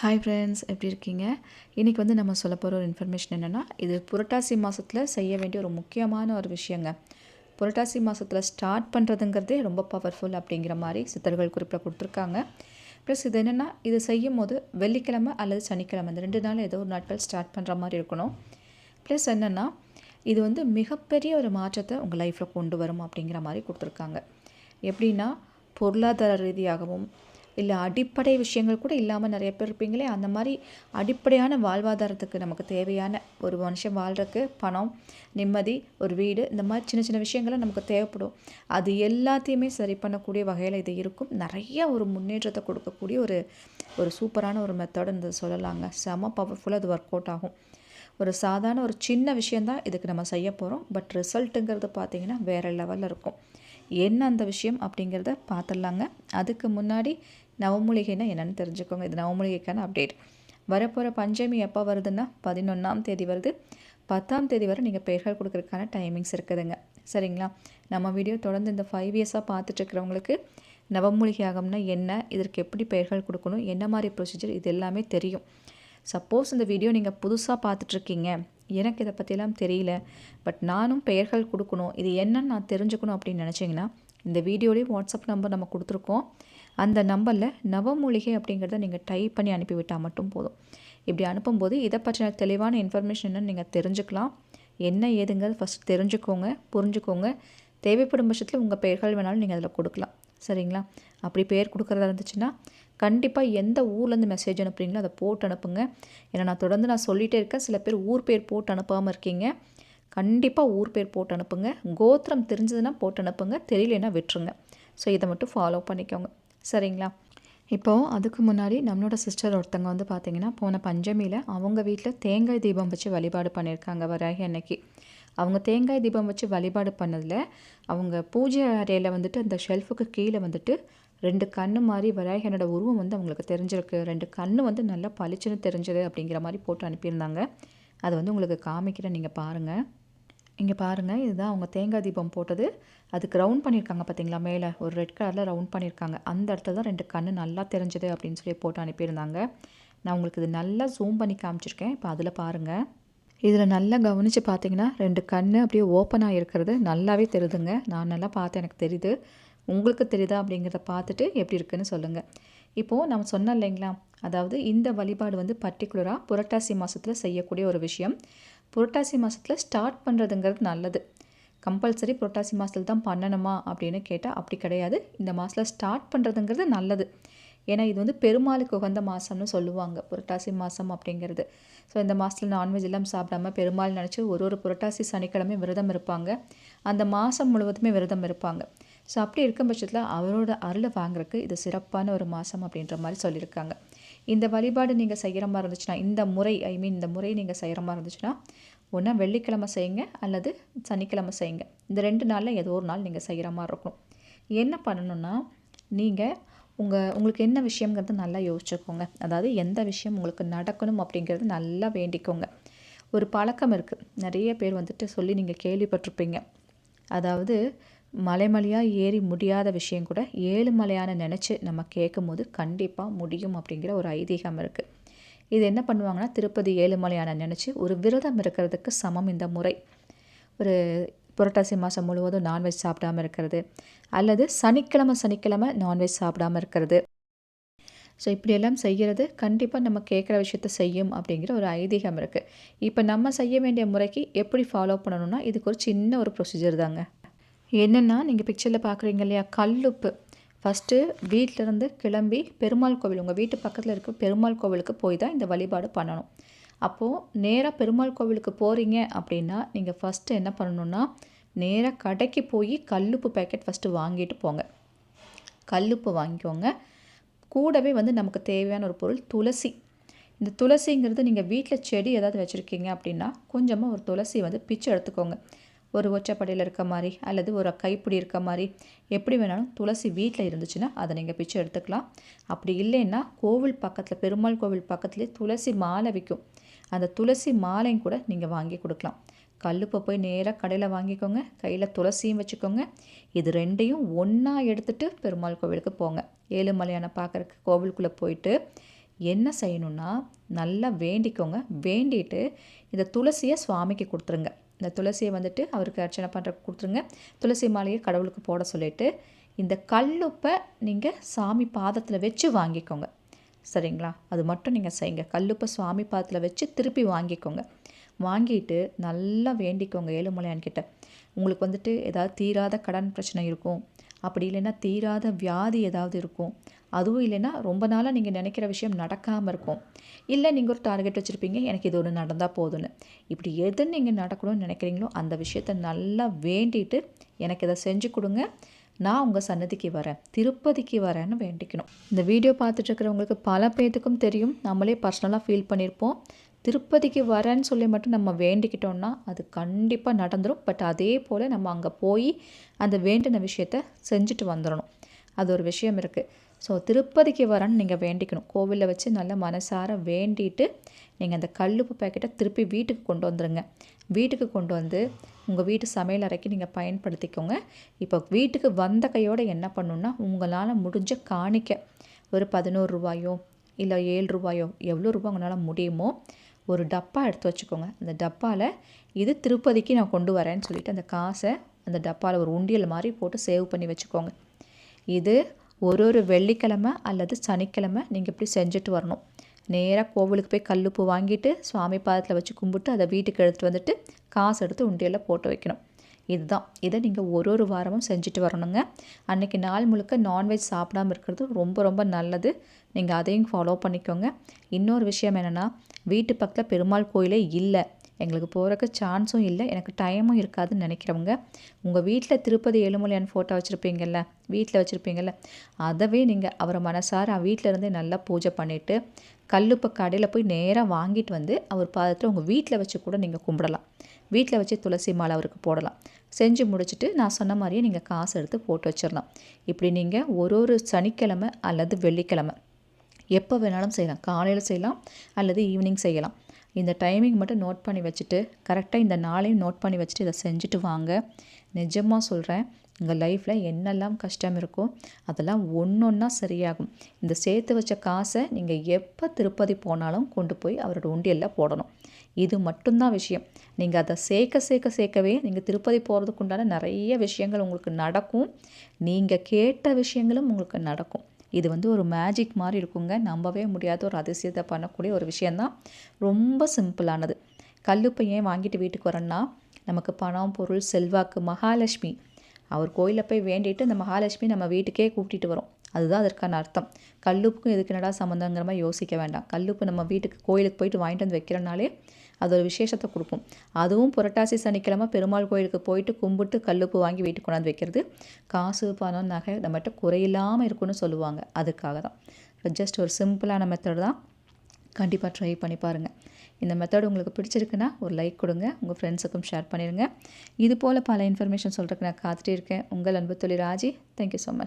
Hi friends எப்படி இருக்கீங்க? இன்றைக்கி வந்து நம்ம சொல்ல போகிற ஒரு இன்ஃபர்மேஷன் என்னென்னா இது புரட்டாசி மாதத்தில் செய்ய வேண்டிய ஒரு முக்கியமான ஒரு விஷயங்க. புரட்டாசி மாதத்தில் ஸ்டார்ட் பண்ணுறதுங்கிறதே ரொம்ப பவர்ஃபுல் அப்படிங்கிற மாதிரி சித்தர்கள் குறிப்பில் கொடுத்துருக்காங்க. ப்ளஸ் இது என்னென்னா இது செய்யும் போது வெள்ளிக்கிழமை அல்லது சனிக்கிழமை இந்த ரெண்டு நாள் ஏதோ ஒரு நாட்கள் ஸ்டார்ட் பண்ணுற மாதிரி இருக்கணும். ப்ளஸ் என்னென்னா இது வந்து மிகப்பெரிய ஒரு மாற்றத்தை உங்கள் லைஃப்பில் கொண்டு வரும் அப்படிங்கிற மாதிரி கொடுத்துருக்காங்க. எப்படின்னா பொருளாதார ரீதியாகவும் இல்லை அடிப்படை விஷயங்கள் கூட இல்லாமல் நிறைய பேர் இருப்பீங்களே அந்த மாதிரி அடிப்படையான வாழ்வாதாரத்துக்கு நமக்கு தேவையான ஒரு மனுஷன் வாழ்கிறதுக்கு பணம் நிம்மதி ஒரு வீடு இந்த மாதிரி சின்ன சின்ன விஷயங்கள்லாம் நமக்கு தேவைப்படும். அது எல்லாத்தையுமே சரி பண்ணக்கூடிய வகையில் இது இருக்கும். நிறைய ஒரு முன்னேற்றத்தை கொடுக்கக்கூடிய ஒரு ஒரு சூப்பரான ஒரு மெத்தட் இந்த சொல்லலாங்க. செம பவர்ஃபுல்லாக அது ஒர்க் அவுட் ஆகும். ஒரு சாதாரண ஒரு சின்ன விஷயந்தான் இதுக்கு நம்ம செய்ய போகிறோம் பட் ரிசல்ட்டுங்கிறது பார்த்திங்கன்னா வேறு லெவலில் இருக்கும். என்ன அந்த விஷயம் அப்படிங்கிறத பார்த்துடலாங்க. அதுக்கு முன்னாடி நவமூலிகைன்னா என்னென்னு தெரிஞ்சுக்கோங்க. இது நவமூலிகைக்கான அப்டேட் வரப்போகிற பஞ்சமி எப்போ வருதுன்னா பதினொன்றாம் தேதி வருது. பத்தாம் தேதி வரை நீங்கள் பெயர்கள் கொடுக்குறதுக்கான டைமிங்ஸ் இருக்குதுங்க. சரிங்களா? நம்ம வீடியோ தொடர்ந்து இந்த ஃபைவ் இயர்ஸாக பார்த்துட்ருக்கிறவங்களுக்கு நவமூலிகை ஆகம்னா என்ன இதற்கு எப்படி பெயர்கள் கொடுக்கணும் என்ன மாதிரி ப்ரொசீஜர் இது எல்லாமே தெரியும். சப்போஸ் இந்த வீடியோ நீங்கள் புதுசாக பார்த்துட்ருக்கீங்க எனக்கு இதை பற்றிலாம் தெரியல. பட் நானும் பெயர்கள் கொடுக்கணும். இது என்னன்னு நான் தெரிஞ்சுக்கணும் அப்படின்னு நினச்சிங்கன்னா இந்த வீடியோலேயும் வாட்ஸ்அப் நம்பர் நம்ம கொடுத்துருக்கோம். அந்த நம்பரில் நவமூலிகை அப்படிங்கிறத நீங்கள் டைப் பண்ணி அனுப்பிவிட்டால் மட்டும் போதும். இப்படி அனுப்பும்போது இதை பற்றின தெளிவான இன்ஃபர்மேஷன் என்னன்னு நீங்கள் தெரிஞ்சுக்கலாம். என்ன ஏதுங்கிறது ஃபஸ்ட் தெரிஞ்சுக்கோங்க புரிஞ்சுக்கோங்க. தேவைப்படும் பட்சத்தில் உங்கள் பெயர்கள் வேணாலும் நீங்கள் அதில் கொடுக்கலாம். சரிங்களா? அப்படி பேர் கொடுக்குறதா இருந்துச்சுன்னா கண்டிப்பாக எந்த ஊர்லேருந்து மெசேஜ் அனுப்புறீங்களோ அதை போட்டு அனுப்புங்க. ஏன்னா நான் தொடர்ந்து நான் சொல்லிகிட்டே இருக்கேன். சில பேர் ஊர் பேர் போட்டு அனுப்பாமல் இருக்கீங்க. கண்டிப்பாக ஊர் பேர் போட்டு அனுப்புங்க. கோத்திரம் தெரிஞ்சதுன்னா போட்டு அனுப்புங்க. தெரியலன்னா விட்டுருங்க. ஸோ இதை மட்டும் ஃபாலோ பண்ணிக்கோங்க. சரிங்களா? இப்போது அதுக்கு முன்னாடி நம்மளோட சிஸ்டர் ஒருத்தங்க வந்து பார்த்திங்கன்னா போன பஞ்சமியில் அவங்க வீட்டில் தேங்காய் தீபம் வச்சு வழிபாடு பண்ணியிருக்காங்க. வராகி அன்னைக்கு. அவங்க தேங்காய் தீபம் வச்சு வழிபாடு பண்ணதில் அவங்க பூஜை அறையில் வந்துட்டு அந்த ஷெல்ஃபுக்கு கீழே வந்துட்டு ரெண்டு கண்ணு மாதிரி வராகியனோட உருவம் வந்து அவங்களுக்கு தெரிஞ்சிருக்கு. ரெண்டு கண்ணு வந்து நல்லா பளிச்சுன்னு தெரிஞ்சது அப்படிங்கிற மாதிரி போட்டு அனுப்பியிருந்தாங்க. அதை வந்து உங்களுக்கு காமிக்கிறேன். நீங்கள் பாருங்கள் இங்கே பாருங்கள் இதுதான் அவங்க தேங்காய் தீபம் போட்டது. அதுக்கு ரவுண்ட் பண்ணியிருக்காங்க பார்த்தீங்களா மேலே ஒரு ரெட் கலரில் ரவுண்ட் பண்ணியிருக்காங்க. அந்த இடத்துல தான் ரெண்டு கண்ணு நல்லா தெரிஞ்சது அப்படின்னு சொல்லி போட்டு அனுப்பியிருந்தாங்க. நான் உங்களுக்கு இது நல்லா ஜூம் பண்ணி காமிச்சிருக்கேன். இப்போ அதில் பாருங்கள் இதில் நல்லா கவனித்து பார்த்தீங்கன்னா ரெண்டு கண் அப்படியே ஓப்பன் ஆகிருக்கிறது நல்லாவே தெரியுதுங்க நான் நல்லா பார்த்து எனக்கு தெரியுது. உங்களுக்கு தெரியுதா அப்படிங்கிறத பார்த்துட்டு எப்படி இருக்குன்னு சொல்லுங்கள் இப்போது நம்ம சொன்னோம் இல்லைங்களா அதாவது இந்த வழிபாடு வந்து பர்டிகுலராக புரட்டாசி மாதத்தில் செய்யக்கூடிய ஒரு விஷயம். புரட்டாசி மாதத்தில் ஸ்டார்ட் பண்ணுறதுங்கிறது நல்லது. கம்பல்சரி புரட்டாசி மாதத்தில் தான் பண்ணணுமா அப்படின்னு கேட்டால் அப்படி கிடையாது. இந்த மாதத்தில் ஸ்டார்ட் பண்ணுறதுங்கிறது நல்லது. ஏன்னா இது வந்து பெருமாளுக்கு உகந்த மாதம்னு சொல்லுவாங்க புரட்டாசி மாதம் அப்படிங்கிறது. ஸோ இந்த மாதத்தில் நான்வெஜ் எல்லாம் சாப்பிடாம பெருமாள் நினச்சி ஒரு ஒரு புரட்டாசி சனிக்கிழமை விரதம் இருப்பாங்க. அந்த மாதம் முழுவதுமே விரதம் இருப்பாங்க. ஸோ அப்படி இருக்கும் பட்சத்தில் அவரோட அருளை வாங்குறதுக்கு இது சிறப்பான ஒரு மாதம் அப்படின்ற மாதிரி சொல்லியிருக்காங்க. இந்த வழிபாடு நீங்கள் செய்கிற மாதிரி இருந்துச்சுன்னா இந்த முறை ஐ மீன் இந்த முறை நீங்கள் செய்கிற மாதிரி இருந்துச்சுன்னா ஒன்றா வெள்ளிக்கிழமை செய்யுங்க அல்லது சனிக்கிழமை செய்யுங்க. இந்த ரெண்டு நாளில் ஏதோ ஒரு நாள் நீங்கள் செய்கிற மாதிரி இருக்கும் என்ன பண்ணணுன்னா நீங்கள் உங்கள் உங்களுக்கு என்ன விஷயங்கிறது நல்லா யோசிச்சுக்கோங்க. அதாவது எந்த விஷயம் உங்களுக்கு நடக்கணும் அப்படிங்கிறது நல்லா வேண்டிக்கோங்க. ஒரு பழக்கம் இருக்குது நிறைய பேர் வந்துட்டு சொல்லி நீங்கள் கேள்விப்பட்டிருப்பீங்க. அதாவது மலைமலையாக ஏறி முடியாத விஷயம் கூட ஏழு மலையான நினச்சி நம்ம கேட்கும் போது கண்டிப்பாக முடியும் அப்படிங்கிற ஒரு ஐதீகம் இருக்குது இது என்ன பண்ணுவாங்கன்னா திருப்பதி ஏழுமலையான நினச்சி ஒரு விரதம் இருக்கிறதுக்கு சமம் இந்த முறை. ஒரு புரட்டாசி மாதம் முழுவதும் நான்வெஜ் சாப்பிடாமல் இருக்கிறது. அல்லது சனிக்கிழமை சனிக்கிழமை நான்வெஜ் சாப்பிடாமல் இருக்கிறது. ஸோ இப்படியெல்லாம் செய்கிறது கண்டிப்பாக நம்ம கேட்குற விஷயத்த செய்யும் அப்படிங்கிற ஒரு ஐதீகம் இருக்குது இப்போ நம்ம செய்ய வேண்டிய முறைக்கு எப்படி ஃபாலோ பண்ணணும்னா இதுக்கு ஒரு சின்ன ஒரு ப்ரொசீஜர் தாங்க. என்னென்னா நீங்கள் பிக்சரில் பார்க்குறீங்க இல்லையா? கல்லுப்பு. ஃபஸ்ட்டு வீட்டிலேருந்து கிளம்பி பெருமாள் கோவில் உங்கள் வீட்டு பக்கத்தில் இருக்க பெருமாள் கோவிலுக்கு போய் தான் இந்த வழிபாடு பண்ணணும். அப்போது நேராக பெருமாள் கோவிலுக்கு போகிறீங்க அப்படின்னா நீங்கள் ஃபஸ்ட்டு என்ன பண்ணணுன்னா நேராக கடைக்கு போய் கல்லுப்பு பேக்கெட் ஃபஸ்ட்டு வாங்கிட்டு போங்க. கல்லுப்பு வாங்கிக்கோங்க. கூடவே வந்து நமக்கு தேவையான ஒரு பொருள் துளசி. இந்த துளசிங்கிறது நீங்கள் வீட்டில் செடி ஏதாவது வச்சுருக்கீங்க அப்படின்னா கொஞ்சமாக ஒரு துளசி வந்து பிச்சு எடுத்துக்கோங்க. ஒரு ஒற்றைப்படையில் இருக்க மாதிரி அல்லது ஒரு கைப்பிடி இருக்க மாதிரி எப்படி வேணாலும் துளசி வீட்டில் இருந்துச்சுன்னா அதை நீங்கள் பிச்சு எடுத்துக்கலாம். அப்படி இல்லைன்னா கோவில் பக்கத்தில் பெருமாள் கோவில் பக்கத்துலேயே துளசி மாலை விற்கும் அந்த துளசி மாலையும் கூட நீங்கள் வாங்கி கொடுக்கலாம். கல்லுப்பை போய் நேராக கடையில் வாங்கிக்கோங்க. கையில் துளசியும் வச்சுக்கோங்க. இது ரெண்டையும் ஒன்றா எடுத்துகிட்டு பெருமாள் கோவிலுக்கு போங்க. ஏழுமலையான பார்க்குறக்கு கோவிலுக்குள்ளே போயிட்டு என்ன செய்யணும்னா நல்லா வேண்டிக்கோங்க. வேண்டிட்டு இந்த துளசியை சுவாமிக்கு கொடுத்துருங்க. இந்த துளசியை வந்துட்டு அவருக்கு அர்ச்சனை பண்ணுற கொடுத்துருங்க. துளசி மாலையை கடவுளுக்கு போட சொல்லிவிட்டு இந்த கல்லுப்பை நீங்கள் சாமி பாதத்தில் வச்சு வாங்கிக்கோங்க. சரிங்களா? அது மட்டும் நீங்கள் செய்யுங்க கல்லுப்பை சுவாமி பாத்தில் வச்சு திருப்பி வாங்கிக்கோங்க. வாங்கிட்டு நல்லா வேண்டிக்கோங்க ஏழுமலையான்கிட்ட உங்களுக்கு வந்துட்டு ஏதாவது தீராத கடன் பிரச்சனை இருக்கும். அப்படி இல்லைன்னா தீராத வியாதி ஏதாவது இருக்கும். அதுவும் இல்லைன்னா ரொம்ப நாளாக நீங்கள் நினைக்கிற விஷயம் நடக்காமல் இருக்கும். இல்லை நீங்கள் ஒரு டார்கெட் வச்சுருப்பீங்க எனக்கு இது ஒன்று நடந்தால் போதும்னு. இப்படி எது நீங்கள் நடக்கணும்னு நினைக்கிறீங்களோ அந்த விஷயத்த நல்லா வேண்டிட்டு எனக்கு இதை செஞ்சு கொடுங்க. நான் உங்கள் சன்னதிக்கு வரேன். திருப்பதிக்கு வரேன்னு வேண்டிக்கணும். இந்த வீடியோ பார்த்துட்ருக்கிறவங்களுக்கு பல பேர்த்துக்கும் தெரியும். நம்மளே பர்சனலாக ஃபீல் பண்ணியிருப்போம் திருப்பதிக்கு வரேன்னு சொல்லி மட்டும் நம்ம வேண்டிக்கிட்டோம்னா அது கண்டிப்பாக நடந்துடும் பட் அதே போல் நம்ம அங்கே போய் அந்த வேண்டின விஷயத்த செஞ்சுட்டு வந்துடணும் அது ஒரு விஷயம் இருக்குது ஸோ திருப்பதிக்கு வரேன்னு நீங்கள் வேண்டிக்கணும். கோவிலில் வச்சு நல்ல மனசார வேண்டிட்டு நீங்கள் அந்த கல்லுப்பு பேக்கெட்டை திருப்பி வீட்டுக்கு கொண்டு வந்துடுங்க வீட்டுக்கு கொண்டு வந்து உங்கள் வீட்டு சமையல் அறைக்கு நீங்கள் பயன்படுத்திக்கோங்க. இப்போ வீட்டுக்கு வந்த கையோடு என்ன பண்ணுன்னா உங்களால் முடிஞ்ச காணிக்க ஒரு பதினோரு ரூபாயோ இல்லை ஏழு ரூபாயோ எவ்வளோ ரூபா உங்களால் முடியுமோ ஒரு டப்பா எடுத்து வச்சுக்கோங்க. அந்த டப்பாவில் இது திருப்பதிக்கு நான் கொண்டு வரேன்னு சொல்லிவிட்டு அந்த காசை அந்த டப்பாவில் ஒரு உண்டியல் மாதிரி போட்டு சேவ் பண்ணி வச்சுக்கோங்க. இது ஒரு ஒரு வெள்ளிக்கிழமை அல்லது சனிக்கிழமை நீங்கள் இப்படி செஞ்சுட்டு வரணும். நேராக கோவிலுக்கு போய் கல்லுப்பு வாங்கிட்டு சுவாமி பாதத்தில் வச்சு கும்பிட்டு அதை வீட்டுக்கு எடுத்துகிட்டு வந்துட்டு காசு எடுத்து உண்டியலில் போட்டு வைக்கணும். இதுதான். இதை நீங்கள் ஒரு ஒரு வாரமும் செஞ்சுட்டு வரணுங்க. அன்றைக்கி நாள் முழுக்க நான்வெஜ் சாப்பிடாமல் இருக்கிறது ரொம்ப ரொம்ப நல்லது. நீங்கள் அதையும் ஃபாலோ பண்ணிக்கோங்க. இன்னொரு விஷயம் என்னென்னா வீட்டு பக்கத்தில் பெருமாள் கோயிலே இல்லை. எங்களுக்கு போகிறக்கு சான்ஸும் இல்லை. எனக்கு டைமும் இருக்காதுன்னு நினைக்கிறவங்க உங்கள் வீட்டில் திருப்பதி ஏழுமலையான் ஃபோட்டோ வச்சுருப்பீங்கள்ல வீட்டில் வச்சுருப்பீங்கள்ல அதவே நீங்கள் அவரை மனசார வீட்டில் இருந்தே நல்லா பூஜை பண்ணிவிட்டு கல்லுப்பை கடையில் போய் நேராக வாங்கிட்டு வந்து அவர் பாதத்தில் உங்கள் வீட்டில் வச்சு கூட நீங்கள் கும்பிடலாம். வீட்டில் வச்சு துளசி மாலை அவருக்கு போடலாம். செஞ்சு முடிச்சுட்டு நான் சொன்ன மாதிரியே நீங்கள் காசு எடுத்து போட்டு வச்சிடலாம். இப்படி நீங்கள் ஒரு ஒரு சனிக்கிழமை அல்லது வெள்ளிக்கிழமை எப்போ வேணாலும் செய்யலாம். காலையில் செய்யலாம் அல்லது ஈவினிங் செய்யலாம். இந்த டைமிங் மட்டும் நோட் பண்ணி வச்சுட்டு கரெக்டாக இந்த நாளையும் நோட் பண்ணி வச்சுட்டு இதை செஞ்சுட்டு வாங்க. நிஜமாக சொல்கிறேன் உங்கள் லைஃப்பில் என்னெல்லாம் கஷ்டம் இருக்கோ அதெல்லாம் ஒன்று ஒன்றா சரியாகும். இந்த சேர்த்து வச்ச காசை நீங்கள் எப்போ திருப்பதி போனாலும் கொண்டு போய் அவரோட உண்டியலில் போடணும். இது மட்டும்தான் விஷயம். நீங்கள் அதை சேர்க்க சேர்க்க சேர்க்கவே நீங்கள் திருப்பதி போகிறதுக்கு உண்டான நிறைய விஷயங்கள் உங்களுக்கு நடக்கும். நீங்கள் கேட்ட விஷயங்களும் உங்களுக்கு நடக்கும். இது வந்து ஒரு மேஜிக் மாதிரி இருக்குங்க. நம்பவே முடியாத ஒரு அதிசயத்தை பண்ணக்கூடிய ஒரு விஷயந்தான் ரொம்ப சிம்பிளானது. கல்லுப்பை ஏன் வாங்கிட்டு வீட்டுக்கு வரேன்னா நமக்கு பணம் பொருள் செல்வாக்கு மகாலட்சுமி. அவர் கோயிலில் போய் வேண்டிட்டு அந்த மகாலட்சுமி நம்ம வீட்டுக்கே கூட்டிகிட்டு வரோம். அதுதான் அதற்கான அர்த்தம். கல்லுப்புக்கும் எதுக்கு என்னடா சம்மந்தங்கிற மாதிரி யோசிக்க வேண்டாம். கல்லுப்பு நம்ம வீட்டுக்கு கோயிலுக்கு போயிட்டு வாங்கிட்டு வந்து வைக்கிறனாலே அது ஒரு விசேஷத்தை கொடுக்கும். அதுவும் புரட்டாசி சனிக்கிழமை பெருமாள் கோயிலுக்கு போயிட்டு கும்பிட்டு கல்லுப்பு வாங்கி வீட்டுக்கு கொண்டாந்து வைக்கிறது. காசு பணம் நகை நம்மகிட்ட குறையில்லாமல் இருக்குன்னு சொல்லுவாங்க. அதுக்காக தான். ஜஸ்ட் ஒரு சிம்பிளான மெத்தட் தான். கண்டிப்பாக ட்ரை பண்ணி பாருங்கள் இந்த மெத்தட் உங்களுக்கு பிடிச்சிருக்குன்னா ஒரு லைக் கொடுங்க. உங்கள் ஃப்ரெண்ட்ஸுக்கும் ஷேர் பண்ணிடுங்க இது போல் பல இன்ஃபர்மேஷன் சொல்கிறதுக்கு நான் காத்துட்டு இருக்கேன். உங்கள் அன்பு தொழில் ராஜி. Thank you so much